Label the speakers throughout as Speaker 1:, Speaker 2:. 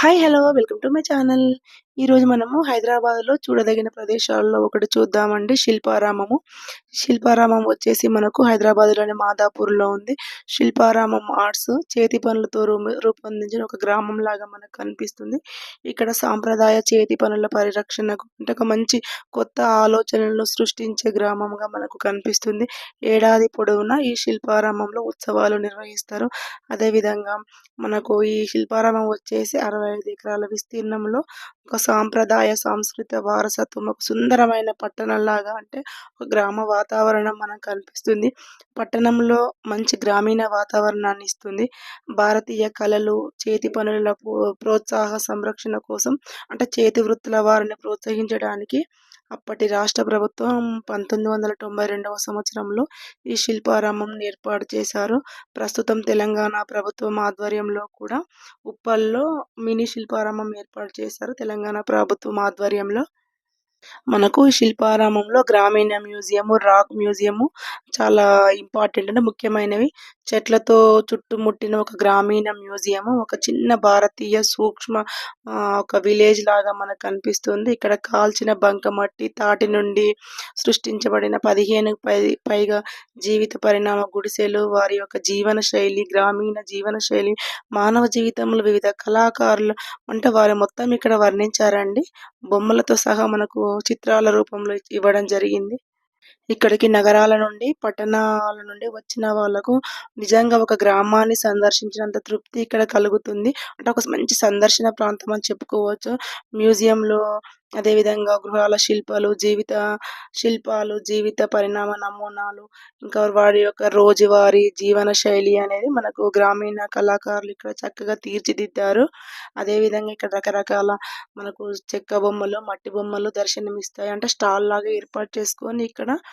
Speaker 1: hi hello welcome to my channel ఈరోజు మనము హైదరాబాద్లో చూడదగిన ప్రదేశాల్లో ఒకటి చూద్దామండి. శిల్పారామము. శిల్పారామం వచ్చేసి మనకు హైదరాబాద్లోని మాదాపూర్లో ఉంది. శిల్పారామం ఆర్ట్స్ చేతి పనులతో రూపొందించిన ఒక గ్రామం లాగా మనకు కనిపిస్తుంది. ఇక్కడ సాంప్రదాయ చేతి పనుల పరిరక్షణకు అంటే ఒక మంచి కొత్త ఆలోచనలను సృష్టించే గ్రామంగా మనకు కనిపిస్తుంది. ఏడాది పొడవునా ఈ శిల్పారామంలో ఉత్సవాలు నిర్వహిస్తారు. అదేవిధంగా మనకు ఈ శిల్పారామం వచ్చేసి అరవై ఐదు ఎకరాల విస్తీర్ణంలో ఒక సాంప్రదాయ సాంస్కృతిక వారసత్వం ఒక సుందరమైన పట్టణంలాగా అంటే ఒక గ్రామ వాతావరణం మనకు కనిపిస్తుంది పట్టణంలో మంచి గ్రామీణ వాతావరణాన్ని ఇస్తుంది. భారతీయ కళలు చేతి పనుల ప్రోత్సాహ సంరక్షణ కోసం అంటే చేతి వృత్తుల వారిని ప్రోత్సహించడానికి అప్పటి రాష్ట్ర ప్రభుత్వం పంతొమ్మిది వందల తొంభై రెండవ సంవత్సరంలో ఈ శిల్పారామం ఏర్పాటు చేశారు. ప్రస్తుతం తెలంగాణ ప్రభుత్వం ఆధ్వర్యంలో కూడా ఉప్పల్లో మినీ శిల్పారామం ఏర్పాటు చేశారు. తెలంగాణ ప్రభుత్వం ఆధ్వర్యంలో మనకు శిల్పారామంలో గ్రామీణ మ్యూజియము రాక్ మ్యూజియము చాలా ఇంపార్టెంట్ అంటే ముఖ్యమైనవి. చెట్లతో చుట్టుముట్టిన ఒక గ్రామీణ మ్యూజియము ఒక చిన్న భారతీయ సూక్ష్మ ఆ, ఒక విలేజ్ లాగా మనకు కనిపిస్తుంది ఇక్కడ కాల్చిన బంకమట్టి తాటి నుండి సృష్టించబడిన పదిహేను పై పైగా జీవిత పరిణామ గుడిసెలు వారి యొక్క జీవన శైలి గ్రామీణ జీవన శైలి మానవ జీవితంలో వివిధ కళాకారులు అంటే వారు మొత్తం ఇక్కడ వర్ణించారండి. బొమ్మలతో సహా మనకు చిత్రాల రూపంలో ఇవ్వడం జరిగింది. ఇక్కడికి నగరాల నుండి పట్టణాల నుండి వచ్చిన వాళ్ళకు నిజంగా ఒక గ్రామాన్ని సందర్శించినంత తృప్తి ఇక్కడ కలుగుతుంది. అంటే ఒక మంచి సందర్శన ప్రాంతం అని చెప్పుకోవచ్చు. మ్యూజియంలో అదేవిధంగా గృహాల శిల్పాలు జీవిత శిల్పాలు జీవిత పరిణామ నమూనాలు ఇంకా వారి యొక్క రోజువారీ జీవన శైలి అనేది మనకు గ్రామీణ కళాకారులు ఇక్కడ చక్కగా తీర్చిదిద్దారు. అదేవిధంగా ఇక్కడ రకరకాల మనకు చెక్క బొమ్మలు మట్టి బొమ్మలు దర్శనమిస్తాయి. అంటే స్టాల్ లాగా ఏర్పాటు చేసుకొని ఇక్కడ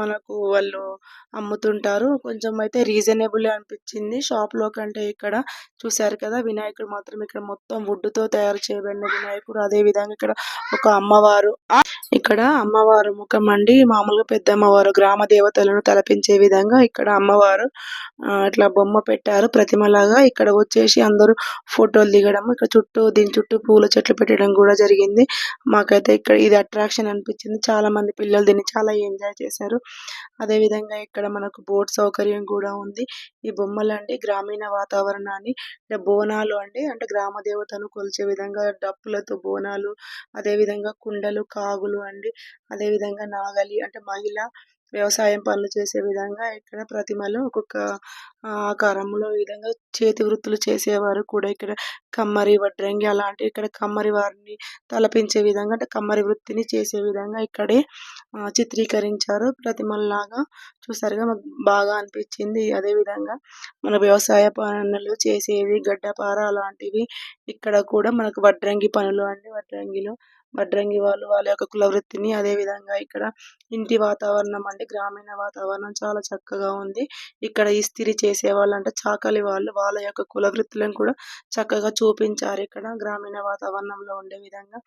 Speaker 1: మనకు వాళ్ళు అమ్ముతుంటారు. కొంచెం అయితే రీజనబుల్ అనిపించింది. షాప్లో కంటే ఇక్కడ చూశారు కదా వినాయకుడు మాత్రం ఇక్కడ మొత్తం వుడ్తో తో తయారు చేయబడిన వినాయకుడు. అదే విధంగా ఇక్కడ ఒక అమ్మవారు ఇక్కడ అమ్మవారు ముఖం అండి. మామూలుగా పెద్ద అమ్మవారు గ్రామ దేవతలను తలపించే విధంగా ఇక్కడ అమ్మవారు ఇట్లా బొమ్మ పెట్టారు. ప్రతిమలాగా ఇక్కడ వచ్చేసి అందరూ ఫోటోలు దిగడం ఇక్కడ చుట్టూ దీని చుట్టూ పూల చెట్లు పెట్టడం కూడా జరిగింది. మాకైతే ఇక్కడ ఇది అట్రాక్షన్ అనిపించింది. చాలా మంది పిల్లలు దీన్ని చాలా ఎంజాయ్ చేశారు. అదే విధంగా ఇక్కడ మనకు బోట్ సౌకర్యం కూడా ఉంది. ఈ బొమ్మలు అండి గ్రామీణ వాతావరణాన్ని అంటే బోనాలు అండి అంటే గ్రామ దేవతను కొలిచే విధంగా డప్పులతో బోనాలు అదే విధంగా కుండలు కాగులు అండి అదే విధంగా నాగలి అంటే మహిళ వ్యవసాయం పనులు చేసే విధంగా ఇక్కడ ప్రతిమలు ఒక్కొక్క ఆకారంలో ఈ విధంగా చేతి వృత్తులు చేసేవారు కూడా ఇక్కడ. కమ్మరి వడ్రంగి అలాంటివి ఇక్కడ కమ్మరి వారిని తలపించే విధంగా అంటే కమ్మరి వృత్తిని చేసే విధంగా ఇక్కడే చిత్రీకరించారు. ప్రతిమల్లాగా చూసారుగా మాకు బాగా అనిపించింది. అదే విధంగా మన వ్యవసాయ పనులు చేసేవి గడ్డపార అలాంటివి ఇక్కడ కూడా మనకు వడ్రంగి పనులు అండి. వడ్రంగిలో వడ్రంగి వాళ్ళు వాళ్ళ యొక్క కుల వృత్తిని అదే విధంగా ఇక్కడ ఇంటి వాతావరణం అంటే గ్రామీణ వాతావరణం చాలా చక్కగా ఉంది. ఇక్కడ ఇస్త్రీ చేసే వాళ్ళు అంటే చాకలి వాళ్ళు వాళ్ళ యొక్క కుల వృత్తులను కూడా చక్కగా చూపించారు. ఇక్కడ గ్రామీణ వాతావరణంలో ఉండే విధంగా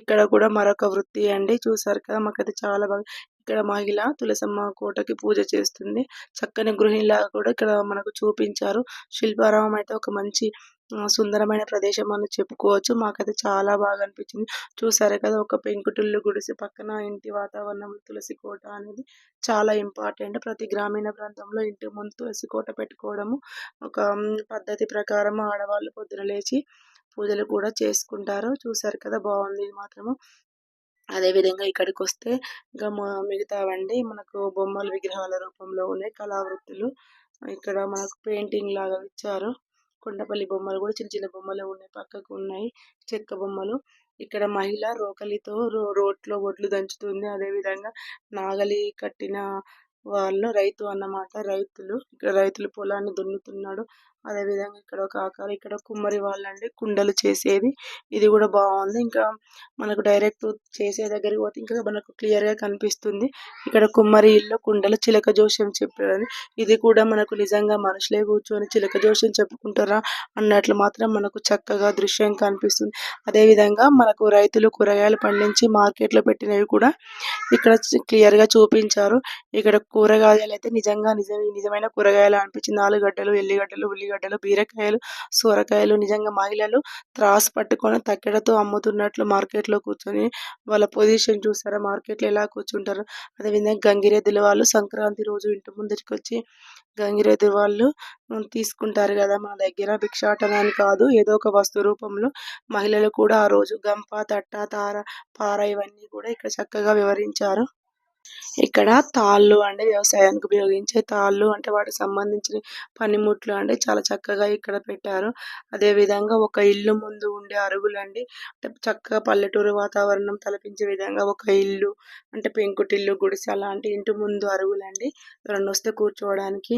Speaker 1: ఇక్కడ కూడా మరొక వృత్తి అండి. చూసారు కదా మాకైతే చాలా బాగా ఇక్కడ మహిళ తులసమ్మ కోటకి పూజ చేస్తుంది. చక్కని గృహిణిలాగా కూడా ఇక్కడ మనకు చూపించారు. శిల్పారామం అయితే ఒక మంచి సుందరమైన ప్రదేశం అని చెప్పుకోవచ్చు. మాకైతే చాలా బాగా అనిపించింది చూసారు కదా ఒక పెంకుటిల్లు గుడిసి పక్కన ఇంటి వాతావరణం తులసి కోట అనేది చాలా ఇంపార్టెంట్. ప్రతి గ్రామీణ ప్రాంతంలో ఇంటి ముందు తులసి కోట పెట్టుకోవడము ఒక పద్ధతి ప్రకారం ఆడవాళ్ళు పొద్దున లేచి పూజలు కూడా చేసుకుంటారు. చూసారు కదా బాగుంది మాత్రము. అదేవిధంగా ఇక్కడికి వస్తే ఇంకా మిగతావండి మనకు బొమ్మల విగ్రహాల రూపంలో ఉన్నాయి. కళావృత్తులు. ఇక్కడ మనకు పెయింటింగ్ లాగా ఇచ్చారు. కొండపల్లి బొమ్మలు కూడా చిన్న చిన్న బొమ్మలు ఉన్నాయి పక్కకు ఉన్నాయి. చెక్క బొమ్మలు. ఇక్కడ మహిళ రోకలితో రో రోట్లో ఒడ్లు దంచుతుంది. అదే విధంగా నాగలి కట్టిన వాళ్ళు రైతు అన్నమాట. రైతులు ఇక్కడ రైతులు పొలాన్ని దున్నుతున్నాడు. అదే విధంగా ఇక్కడ ఒక ఆకారం ఇక్కడ కుమ్మరి వాళ్ళండి. కుండలు చేసేది ఇది కూడా బాగుంది. ఇంకా మనకు డైరెక్ట్ చేసే దగ్గరికి పోతే ఇంకా మనకు క్లియర్గా కనిపిస్తుంది. ఇక్కడ కుమ్మరి ఇల్లు కుండలు చిలక జోష్యం చెప్పారు ఇది కూడా మనకు నిజంగా మనుషులే కూర్చొని చిలక జోష్యం చెప్పుకుంటారా అన్నట్లు మాత్రం మనకు చక్కగా దృశ్యం కనిపిస్తుంది. అదే విధంగా మనకు రైతులు కూరగాయలు పండించి మార్కెట్లో పెట్టినవి కూడా ఇక్కడ క్లియర్గా చూపించారు. ఇక్కడ కూరగాయలు అయితే నిజంగా నిజ నిజమైన కూరగాయలు అనిపించింది. ఆలుగడ్డలు ఎల్లిగడ్డలు ఉల్లిగడ్డలు ఉల్లిగడ్డలు బీరకాయలు సొరకాయలు నిజంగా మహిళలు త్రాసు పట్టుకొని తక్కెడతో అమ్ముతున్నట్లు మార్కెట్లో కూర్చొని వాళ్ళ పొజిషన్ చూసారా మార్కెట్లో ఎలా కూర్చుంటారు? అదేవిధంగా గంగిరెద్దుల వాళ్ళు సంక్రాంతి రోజు ఇంటి ముందరికి వచ్చి గంగిరెద్దు వాళ్ళు తీసుకుంటారు కదా మన దగ్గర భిక్షాటనాన్ని కాదు ఏదో ఒక వస్తు రూపంలో మహిళలు కూడా ఆ రోజు గంప తట్ట తార పార ఇవన్నీ కూడా ఇక్కడ చక్కగా వివరించారు. ఇక్కడ తాళ్ళు అంటే వ్యవసాయానికి ఉపయోగించే తాళ్ళు అంటే వాటికి సంబంధించిన పనిముట్లు అంటే చాలా చక్కగా ఇక్కడ పెట్టారు. అదే విధంగా ఒక ఇల్లు ముందు ఉండే అరుగులండి అంటే చక్కగా పల్లెటూరు వాతావరణం తలపించే విధంగా ఒక ఇల్లు అంటే పెంకుటిల్లు గుడిసె అలాంటి ఇంటి ముందు అరుగులండి ఎవరన్నా వస్తే కూర్చోవడానికి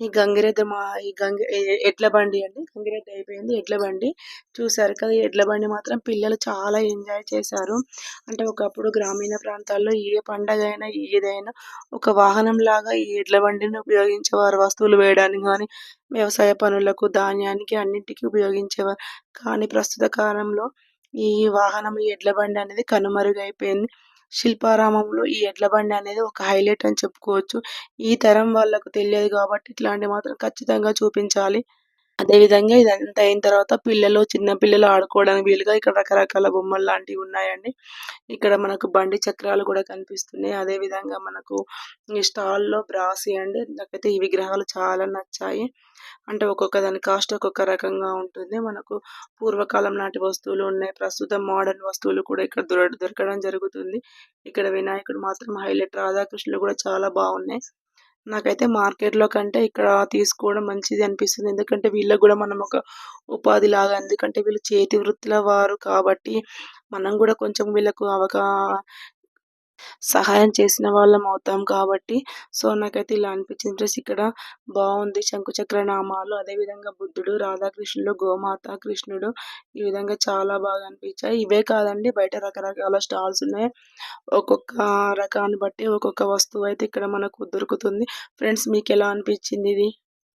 Speaker 1: ఈ గంగిరెద్దు మా ఈ గంగి ఎడ్ల బండి అండి. గంగిరెద్దు అయిపోయింది ఎడ్ల బండి. చూసారు కదా ఎడ్ల బండి మాత్రం పిల్లలు చాలా ఎంజాయ్ చేశారు. అంటే ఒకప్పుడు గ్రామీణ ప్రాంతాల్లో ఏ పండగ అయినా ఏదైనా ఒక వాహనం లాగా ఈ ఎడ్ల బండిని ఉపయోగించేవారు వస్తువులు వేయడానికి కానీ వ్యవసాయ పనులకు ధాన్యానికి అన్నింటికి ఉపయోగించేవారు. కానీ ప్రస్తుత కాలంలో ఈ వాహనం ఈ ఎడ్ల బండి అనేది కనుమరుగైపోయింది. శిల్పారామంలో ఈ ఎడ్ల బండి అనేది ఒక హైలైట్ అని చెప్పుకోవచ్చు. ఈ తరం వాళ్ళకు తెలియదు కాబట్టి ఇట్లాంటివి మాత్రం ఖచ్చితంగా చూపించాలి. అదే విధంగా ఇదంతా అయిన తర్వాత పిల్లలు చిన్న పిల్లలు ఆడుకోవడానికి వీలుగా ఇక్కడ రకరకాల బొమ్మలు లాంటివి ఉన్నాయండి. ఇక్కడ మనకు బండి చక్రాలు కూడా కనిపిస్తున్నాయి. అదే విధంగా మనకు ఈ స్టాల్లో బ్రాసి అండి. నాకైతే ఈ విగ్రహాలు చాలా నచ్చాయి. అంటే ఒక్కొక్క దాని కాస్ట్ ఒక్కొక్క రకంగా ఉంటుంది. మనకు పూర్వకాలం నాటి వస్తువులు ఉన్నాయి. ప్రస్తుతం మోడర్న్ వస్తువులు కూడా ఇక్కడ దొర దొరకడం జరుగుతుంది. ఇక్కడ వినాయకుడు మాత్రం హైలైట్. రాధాకృష్ణులు కూడా చాలా బాగున్నాయి. నాకైతే మార్కెట్లో కంటే ఇక్కడ తీసుకోవడం మంచిది అనిపిస్తుంది. ఎందుకంటే వీళ్ళకి కూడా మనం ఒక ఉపాధి లాగా ఎందుకంటే వీళ్ళు చేతి వృత్తుల వారు కాబట్టి మనం కూడా కొంచెం వీళ్ళకు అవగా సహాయం చేసిన వాళ్ళం అవుతాం కాబట్టి. సో నాకైతే ఇలా అనిపించింది ఫ్రెండ్స్. ఇక్కడ బాగుంది శంకుచక్ర నామాలు అదే విధంగా బుద్ధుడు రాధాకృష్ణుడు గోమాత కృష్ణుడు ఈ విధంగా చాలా బాగా అనిపించాయి. ఇవే కాదండి బయట రకరకాల స్టాల్స్ ఉన్నాయి. ఒక్కొక్క రకాన్ని బట్టి ఒక్కొక్క వస్తువు అయితే ఇక్కడ మనకు దొరుకుతుంది. ఫ్రెండ్స్ మీకు ఎలా అనిపించింది ఇది?